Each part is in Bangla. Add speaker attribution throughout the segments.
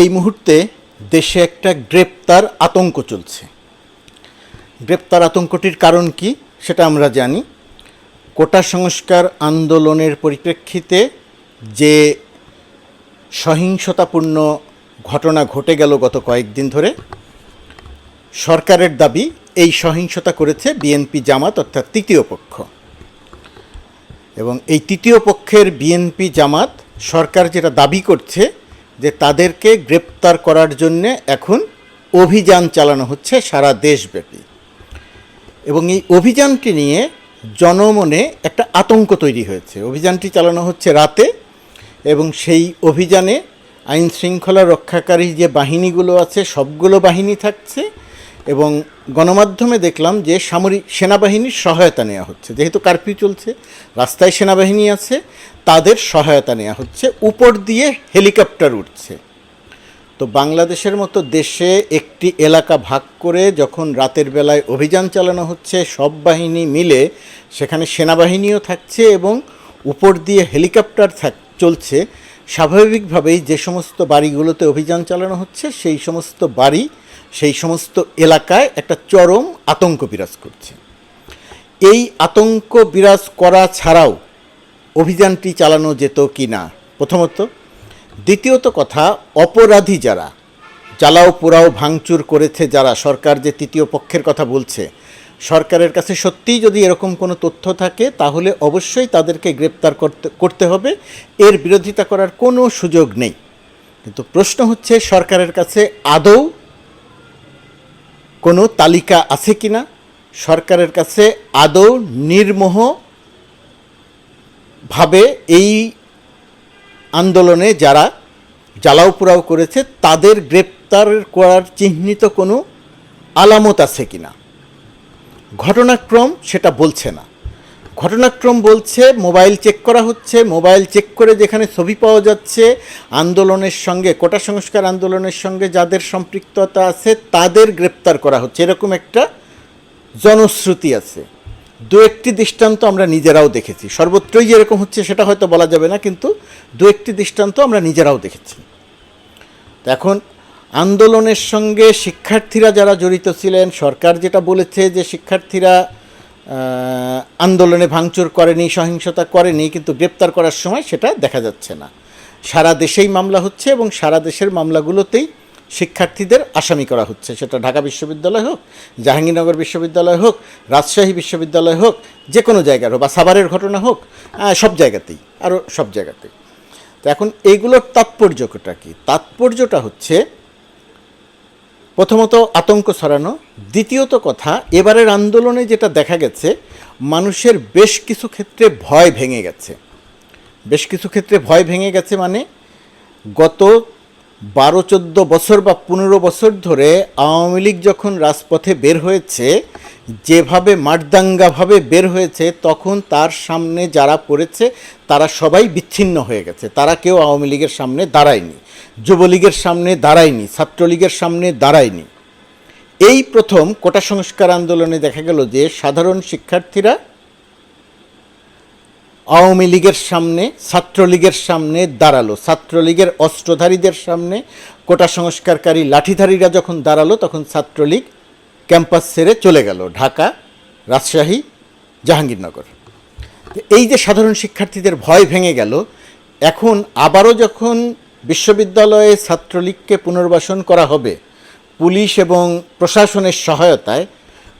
Speaker 1: এই মুহূর্তে দেশে একটা গ্রেপ্তার আতঙ্ক চলছে। গ্রেপ্তার আতঙ্কটির কারণ কি সেটা আমরা জানি। কোটা সংস্কার আন্দোলনের পরিপ্রেক্ষিতে যে সহিংসতাপূর্ণ ঘটনা ঘটে গেল গত কয়েকদিন ধরে, সরকারের দাবি এই সহিংসতা করেছে বিএনপি জামাত, অর্থাৎ তৃতীয় পক্ষ। এবং এই তৃতীয় পক্ষের বিএনপি জামাত সরকার যেটা দাবি করছে যে তাদেরকে গ্রেপ্তার করার জন্যে এখন অভিযান চালানো হচ্ছে সারা দেশব্যাপী। এবং এই অভিযানটি নিয়ে জনমনে একটা আতঙ্ক তৈরি হয়েছে। অভিযানটি চালানো হচ্ছে রাতে এবং সেই অভিযানে আইন শৃঙ্খলা রক্ষাকারী যে বাহিনীগুলো আছে, সবগুলো বাহিনী থাকছে। এবং গণমাধ্যমে দেখলাম যে সামরিক সেনাবাহিনীর সহায়তা নেওয়া হচ্ছে। যেহেতু কারফিউ চলছে, রাস্তায় সেনাবাহিনী আছে, তাদের সহায়তা নেওয়া হচ্ছে। উপর দিয়ে হেলিকপ্টার উঠছে। তো বাংলাদেশের মতো দেশে একটি এলাকা ভাগ করে যখন রাতের বেলায় অভিযান চালানো হচ্ছে, সব বাহিনী মিলে সেখানে সেনাবাহিনীও থাকছে এবং উপর দিয়ে হেলিকপ্টার থাক, চলছে। স্বাভাবিকভাবেই যে সমস্ত বাড়িগুলোতে অভিযান চালানো হচ্ছে, সেই সমস্ত বাড়ি সেই সমস্ত এলাকায় একটা চরম আতঙ্ক বিরাজ করছে। এই আতঙ্ক বিরাজ করা ছাড়াও অভিযানটি চালানো যেত কি না? প্রথমত, দ্বিতীয়ত কথা, অপরাধী যারা, জ্বালাও পোড়াও ভাঙচুর করেছে যারা, সরকার যে তৃতীয় পক্ষের কথা বলছে, সরকারের কাছে সত্যিই যদি এরকম কোনো তথ্য থাকে, তাহলে অবশ্যই তাদেরকে গ্রেপ্তার করতে করতে হবে। এর বিরোধিতা করার কোনো সুযোগ নেই। কিন্তু প্রশ্ন হচ্ছে, সরকারের কাছে আদৌ কোনো তালিকা আছে কি না সরকারের কাছে আদৌ নির্মোহভাবে এই আন্দোলনে যারা জ্বালাও পোড়াও করেছে, তাদের গ্রেপ্তার করার চিহ্নিত কোনো আলামত আছে কি না ঘটনাক্রম সেটা বলছে না। ঘটনাক্রম বলছে, মোবাইল চেক করা হচ্ছে, মোবাইল চেক করে যেখানে ছবি পাওয়া যাচ্ছে, আন্দোলনের সঙ্গে, কোটা সংস্কার আন্দোলনের সঙ্গে যাদের সম্পৃক্ততা আছে, তাদের গ্রেপ্তার করা হচ্ছে। এরকম একটা জনশ্রুতি আছে। দু একটি দৃষ্টান্ত আমরা নিজেরাও দেখেছি। সর্বত্রই যে এরকম হচ্ছে সেটা হয়তো বলা যাবে না, কিন্তু দু একটি দৃষ্টান্ত আমরা নিজেরাও দেখেছি। এখন আন্দোলনের সঙ্গে শিক্ষার্থীরা যারা জড়িত ছিলেন, সরকার যেটা বলেছে যে শিক্ষার্থীরা আন্দোলনে ভাঙচুর করেনি, সহিংসতা করেনি, কিন্তু গ্রেপ্তার করার সময় সেটা দেখা যাচ্ছে না। সারা দেশেই মামলা হচ্ছে এবং সারা দেশের মামলাগুলোতেই শিক্ষার্থীদের আসামি করা হচ্ছে। সেটা ঢাকা বিশ্ববিদ্যালয় হোক, জাহাঙ্গীরনগর বিশ্ববিদ্যালয় হোক, রাজশাহী বিশ্ববিদ্যালয় হোক, যে কোনো জায়গার হোক বা সাভারের ঘটনা হোক সব জায়গাতেই, আরও সব জায়গাতেই। তো এখন এইগুলোর তাৎপর্যটা কি? তাৎপর্যটা হচ্ছে প্রথমত আতঙ্ক ছড়ানো। দ্বিতীয়ত কথা, এবারের আন্দোলনে যেটা দেখা গেছে, মানুষের বেশ কিছু ক্ষেত্রে ভয় ভেঙে গেছে। বেশ কিছু ক্ষেত্রে ভয় ভেঙে গেছে মানে গত বারো, চোদ্দ বছর বা পনেরো বছর ধরে আওয়ামী লীগ যখন রাজপথে বের হয়েছে, যেভাবে মারদাঙ্গাভাবে বের হয়েছে, তখন তার সামনে যারা পড়েছে, তারা সবাই বিচ্ছিন্ন হয়ে গেছে। তারা কেউ আওয়ামী লীগের সামনে দাঁড়ায়নি। যুবলীগের সামনে দাঁড়ায়নি, ছাত্রলীগের সামনে দাঁড়ায়নি। এই প্রথম কোটা সংস্কার আন্দোলনে দেখা গেল যে সাধারণ শিক্ষার্থীরা আওয়ামী লীগের সামনে, ছাত্রলীগের সামনে দাঁড়াল। ছাত্রলীগের অস্ত্রধারীদের সামনে কোটা সংস্কারকারী লাঠিধারীরা যখন দাঁড়াল, তখন ছাত্রলীগ ক্যাম্পাস ছেড়ে চলে গেল, ঢাকা, রাজশাহী, জাহাঙ্গীরনগর। এই যে সাধারণ শিক্ষার্থীদের ভয় ভেঙে গেল, এখন আবারও যখন বিশ্ববিদ্যালয়ে ছাত্রলীগকে পুনর্বাসন করা হবে পুলিশ এবং প্রশাসনের সহায়তায়,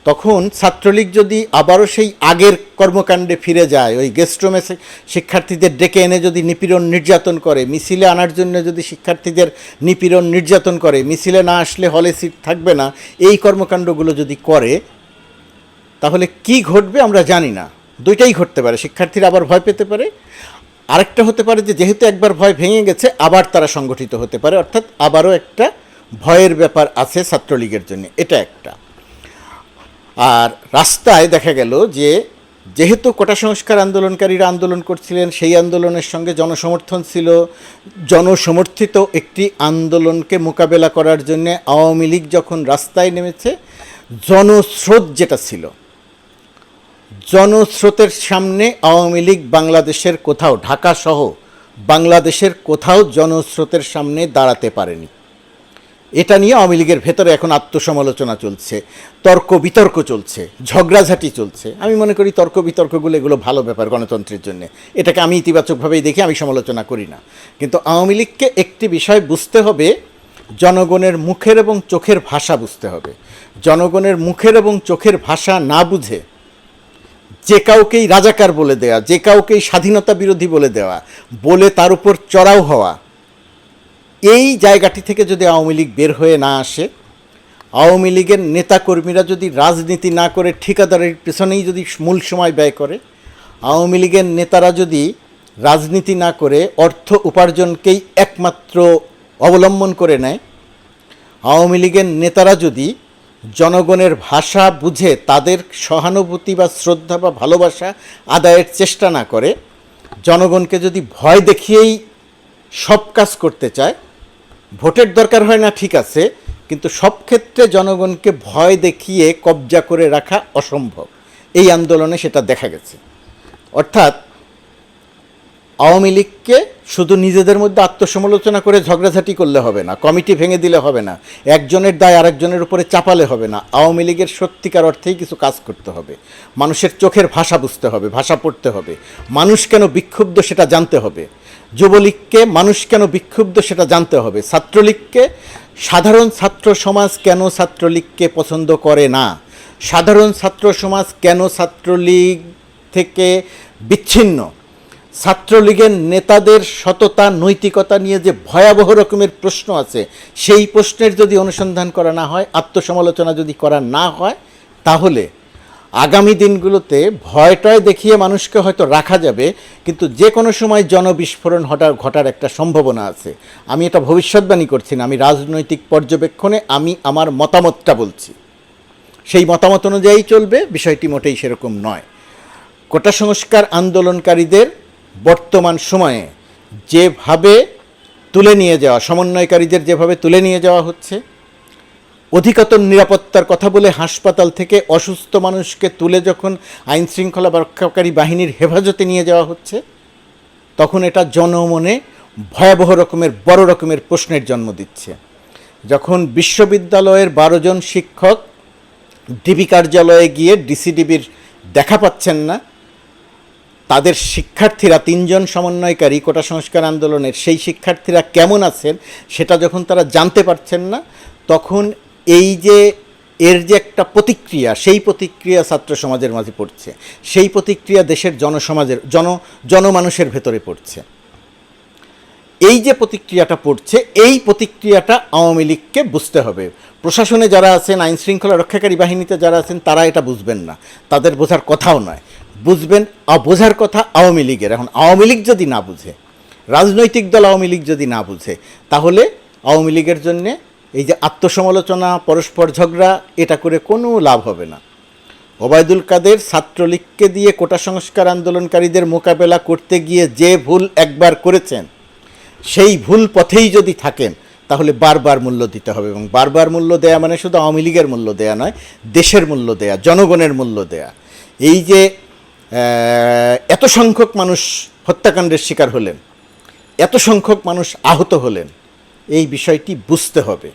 Speaker 1: তখন ছাত্রলীগ যদি আবারও সেই আগের কর্মকাণ্ডে ফিরে যায়, ওই গেস্টরুমে সে- শিক্ষার্থীদের ডেকে এনে যদি নিপীড়ন নির্যাতন করে, মিছিলে আনার জন্য যদি শিক্ষার্থীদের নিপীড়ন নির্যাতন করে, মিছিলে না আসলে হলে সিট থাকবে না, এই কর্মকাণ্ডগুলো যদি করে, তাহলে কি ঘটবে আমরা জানি না। দুইটাই ঘটতে পারে। শিক্ষার্থীরা আবার ভয় পেতে পারে। আরেকটা হতে পারে যে যেহেতু একবার ভয় ভেঙে গেছে, আবার তারা সংগঠিত হতে পারে, অর্থাৎ আবারও একটা ভয়ের ব্যাপার আছে ছাত্রলীগের জন্য। এটা একটা। আর রাস্তায় দেখা গেল যে যেহেতু কোটা সংস্কার আন্দোলনকারীরা আন্দোলন করছিলেন, সেই আন্দোলনের সঙ্গে জনসমর্থন ছিল। জনসমর্থিত একটি আন্দোলনকে মোকাবেলা করার জন্য আওয়ামী লীগ যখন রাস্তায় নেমেছে, জনস্রোত যেটা ছিল জনস্রোতের সামনে আওয়ামী লীগ বাংলাদেশের কোথাও, ঢাকা সহ বাংলাদেশের কোথাও জনস্রোতের সামনে দাঁড়াতে পারেনি। এটা নিয়ে আওয়ামী লীগের ভেতরে এখন আত্মসমালোচনা চলছে, তর্ক বিতর্ক চলছে, ঝগড়াঝাটি চলছে। আমি মনে করি তর্ক বিতর্কগুলো এগুলো ভালো ব্যাপার গণতন্ত্রের জন্য। এটাকে আমি ইতিবাচকভাবেই দেখি, আমি সমালোচনা করি না। কিন্তু আওয়ামী লীগকে একটি বিষয় বুঝতে হবে, জনগণের মুখের এবং চোখের ভাষা বুঝতে হবে। জনগণের মুখের এবং চোখের ভাষা না বুঝে যে কাউকেই রাজাকার বলে দেওয়া যে কাউকেই স্বাধীনতা বিরোধী বলে দেওয়া বলে তার উপর চড়াও হওয়া, এই জায়গাটি থেকে যদি আওয়ামী লীগ বের হয়ে না আসে, আওয়ামী লীগের নেতাকর্মীরা যদি রাজনীতি না করে, ঠিকাদারের পেছনেই যদি মূল সময় ব্যয় করে, আওয়ামী লীগের নেতারা যদি রাজনীতি না করে, অর্থ উপার্জনকেই একমাত্র অবলম্বন করে নেয়, আওয়ামী লীগের নেতারা যদি জনগণের ভাষা বুঝে তাদের সহানুভূতি বা শ্রদ্ধা বা ভালোবাসা আদায়ের চেষ্টা না করে, জনগণকে যদি ভয় দেখিয়েই সব কাজ করতে চায়, ভোটের দরকার হয় না, ঠিক আছে, কিন্তু সব ক্ষেত্রে জনগণকে ভয় দেখিয়ে কবজা করে রাখা অসম্ভব। এই আন্দোলনে সেটা দেখা গেছে। অর্থাৎ আওয়ামী লীগকে শুধু নিজেদের মধ্যে আত্মসমালোচনা করে ঝগড়াঝাটি করলে হবে না, কমিটি ভেঙে দিলে হবে না, একজনের দায় আরেকজনের উপরে চাপালে হবে না, আওয়ামী লীগের সত্যিকার অর্থেই কিছু কাজ করতে হবে। মানুষের চোখের ভাষা বুঝতে হবে, ভাষা পড়তে হবে। মানুষ কেন বিক্ষুব্ধ সেটা জানতে হবে। যুবলীগকে মানুষ কেন বিক্ষুব্ধ সেটা জানতে হবে। ছাত্রলীগকে, সাধারণ ছাত্র সমাজ কেন ছাত্রলীগকে পছন্দ করে না? সাধারণ ছাত্র সমাজ কেন ছাত্রলীগ থেকে বিচ্ছিন্ন? ছাত্রলীগের নেতাদের সততা, নৈতিকতা নিয়ে যে ভয়াবহ রকমের প্রশ্ন আছে, সেই প্রশ্নের যদি অনুসন্ধান করা না হয়, আত্মসমালোচনা যদি করা না হয়, তাহলে আগামী দিনগুলোতে ভয়টয় দেখিয়ে মানুষকে হয়তো রাখা যাবে, কিন্তু যে কোনো সময় জনবিস্ফোরণ ঘটার ঘটার একটা সম্ভাবনা আছে। আমি এটা ভবিষ্যৎবাণী করছি না, আমি রাজনৈতিক পর্যবেক্ষণে আমি আমার মতামতটা বলছি। সেই মতামত অনুযায়ী চলবে, বিষয়টি মোটেই সেরকম নয়। কোটা সংস্কার আন্দোলনকারীদের বর্তমান সময়ে যেভাবে তুলে নিয়ে যাওয়া, সমন্বয়কারীদের যেভাবে তুলে নিয়ে যাওয়া হচ্ছে, অধিকতর নিরাপত্তার কথা বলে হাসপাতাল থেকে অসুস্থ মানুষকে তুলে যখন আইন শৃঙ্খলা রক্ষাকারী বাহিনীর হেফাজতে নিয়ে যাওয়া হচ্ছে, তখন এটা জনমনে ভয়াবহ রকমের, বড় রকমের প্রশ্নের জন্ম দিচ্ছে। যখন বিশ্ববিদ্যালয়ের বারো জন শিক্ষক ডিবি কার্যালয়ে গিয়ে ডিসিডিবির দেখা পাচ্ছেন না তাদের শিক্ষার্থীরা, তিনজন সমন্বয়কারী কোটা সংস্কার আন্দোলনের সেই শিক্ষার্থীরা কেমন আছেন সেটা যখন তারা জানতে পারছেন না, তখন এই যে এর যে একটা প্রতিক্রিয়া, সেই প্রতিক্রিয়া ছাত্র সমাজের মাঝে পড়ছে। সেই প্রতিক্রিয়া দেশের জনসমাজের, জন, জনমানুষের ভেতরে পড়ছে। এই যে প্রতিক্রিয়াটা পড়ছে, এই প্রতিক্রিয়াটা আওয়ামী লীগকে বুঝতে হবে। প্রশাসনে যারা আছেন আইন শৃঙ্খলা রক্ষাকারী বাহিনীতে যারা আছেন, তারা এটা বুঝবেন না। তাদের বোঝার কথাও নয়। বুঝবেন বোঝার কথা আওয়ামী লীগের। এখন আওয়ামী লীগ যদি না বুঝে, রাজনৈতিক দল আওয়ামী লীগ যদি না বুঝে, তাহলে আওয়ামী লীগের জন্যে এই যে আত্মসমালোচনা, পরস্পর ঝগড়া, এটা করে কোনো লাভ হবে না। ওবায়দুল কাদের ছাত্রলীগকে দিয়ে কোটা সংস্কার আন্দোলনকারীদের মোকাবেলা করতে গিয়ে যে ভুল একবার করেছেন, সেই ভুল পথেই যদি থাকেন, তাহলে বারবার মূল্য দিতে হবে এবং বারবার মূল্য দেয়া মানে শুধু আওয়ামী লীগের মূল্য দেয়া নয়, দেশের মূল্য দেয়া, জনগণের মূল্য দেয়া। এই যে এত সংখ্যক মানুষ হত্যাকাণ্ডের শিকার হলেন, এত সংখ্যক মানুষ আহত হলেন, এই বিষয়টি বুঝতে হবে,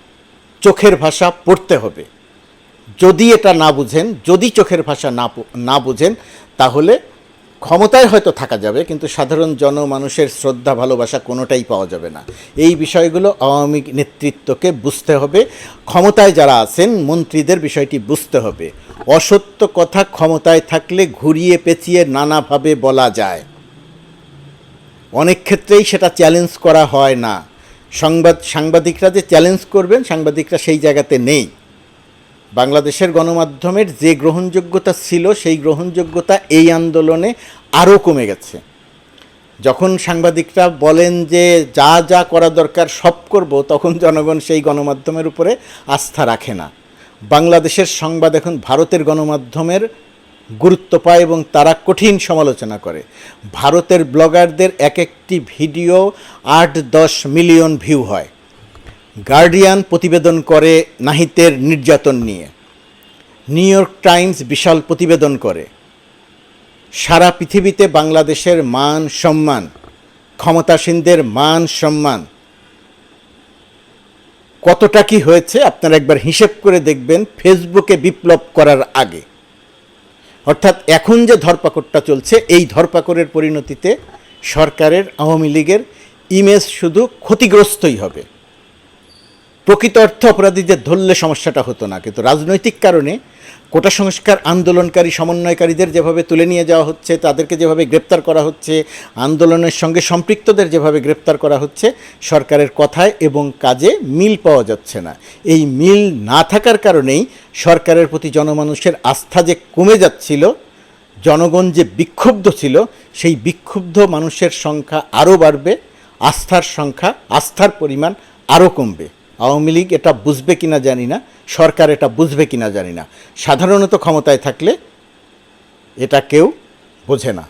Speaker 1: চোখের ভাষা পড়তে হবে। যদি এটা না বুঝেন, যদি চোখের ভাষা না না বুঝেন, তাহলে ক্ষমতায় হয়তো থাকা যাবে, কিন্তু সাধারণ জনমানুষের শ্রদ্ধা, ভালোবাসা কোনোটাই পাওয়া যাবে না। এই বিষয়গুলো আওয়ামী নেতৃত্বকে বুঝতে হবে। ক্ষমতায় যারা আছেন, মন্ত্রীদের বিষয়টি বুঝতে হবে। অসত্য কথা ক্ষমতায় থাকলে ঘুরিয়ে পেঁচিয়ে নানাভাবে বলা যায়। অনেক ক্ষেত্রেই সেটা চ্যালেঞ্জ করা হয় না। সংবাদ, সাংবাদিকরা যে চ্যালেঞ্জ করবেন, সাংবাদিকরা সেই জায়গাতে নেই। বাংলাদেশের গণমাধ্যমের যে গ্রহণযোগ্যতা ছিল, সেই গ্রহণযোগ্যতা এই আন্দোলনে আরও কমে গেছে। যখন সাংবাদিকরা বলেন যে যা যা করা দরকার সব করব, তখন জনগণ সেই গণমাধ্যমের উপরে আস্থা রাখে না। বাংলাদেশের সংবাদ এখন ভারতের গণমাধ্যমের গুরুত্ব পায় এবং তারা কঠিন সমালোচনা করে। ভারতের ব্লগারদের এক একটি ভিডিও আট দশ মিলিয়ন ভিউ হয়। গার্ডিয়ান প্রতিবেদন করে নাহিতের নির্যাতন নিয়ে। নিউ ইয়র্ক টাইমস বিশাল প্রতিবেদন করে। সারা পৃথিবীতে বাংলাদেশের মান সম্মান, ক্ষমতাসীনদের মান সম্মান। কতটা কি হয়েছে আপনারা একবার হিসেব করে দেখবেন ফেসবুকে বিপ্লব করার আগে। অর্থাৎ এখন যে ধরপাকড়টা চলছে, এই ধরপাকড়ের পরিণতিতে সরকারের, আওয়ামী লীগের ইমেজ শুধু ক্ষতিগ্রস্তই হবে। প্রকৃত অর্থে অপরাধীদের ধরলে সমস্যাটা হতো না। কিন্তু রাজনৈতিক কারণে কোটা সংস্কার আন্দোলনকারী সমন্বয়কারীদের যেভাবে তুলে নিয়ে যাওয়া হচ্ছে, তাদেরকে যেভাবে গ্রেপ্তার করা হচ্ছে, আন্দোলনের সঙ্গে সম্পৃক্তদের যেভাবে গ্রেপ্তার করা হচ্ছে, সরকারের কথায় এবং কাজে মিল পাওয়া যাচ্ছে না। এই মিল না থাকার কারণেই সরকারের প্রতি জনমানুষের আস্থা যে কমে যাচ্ছিল, জনগণ যে বিক্ষুব্ধ ছিল, সেই বিক্ষুব্ধ মানুষের সংখ্যা আরও বাড়বে, আস্থার সংখ্যা, আস্থার পরিমাণ আরও কমবে। আওয়ামী লীগ এটা বুঝবে কি না জানি না, সরকার এটা বুঝবে কি না জানি না। সাধারণত ক্ষমতায় থাকলে এটা কেউ বোঝে না।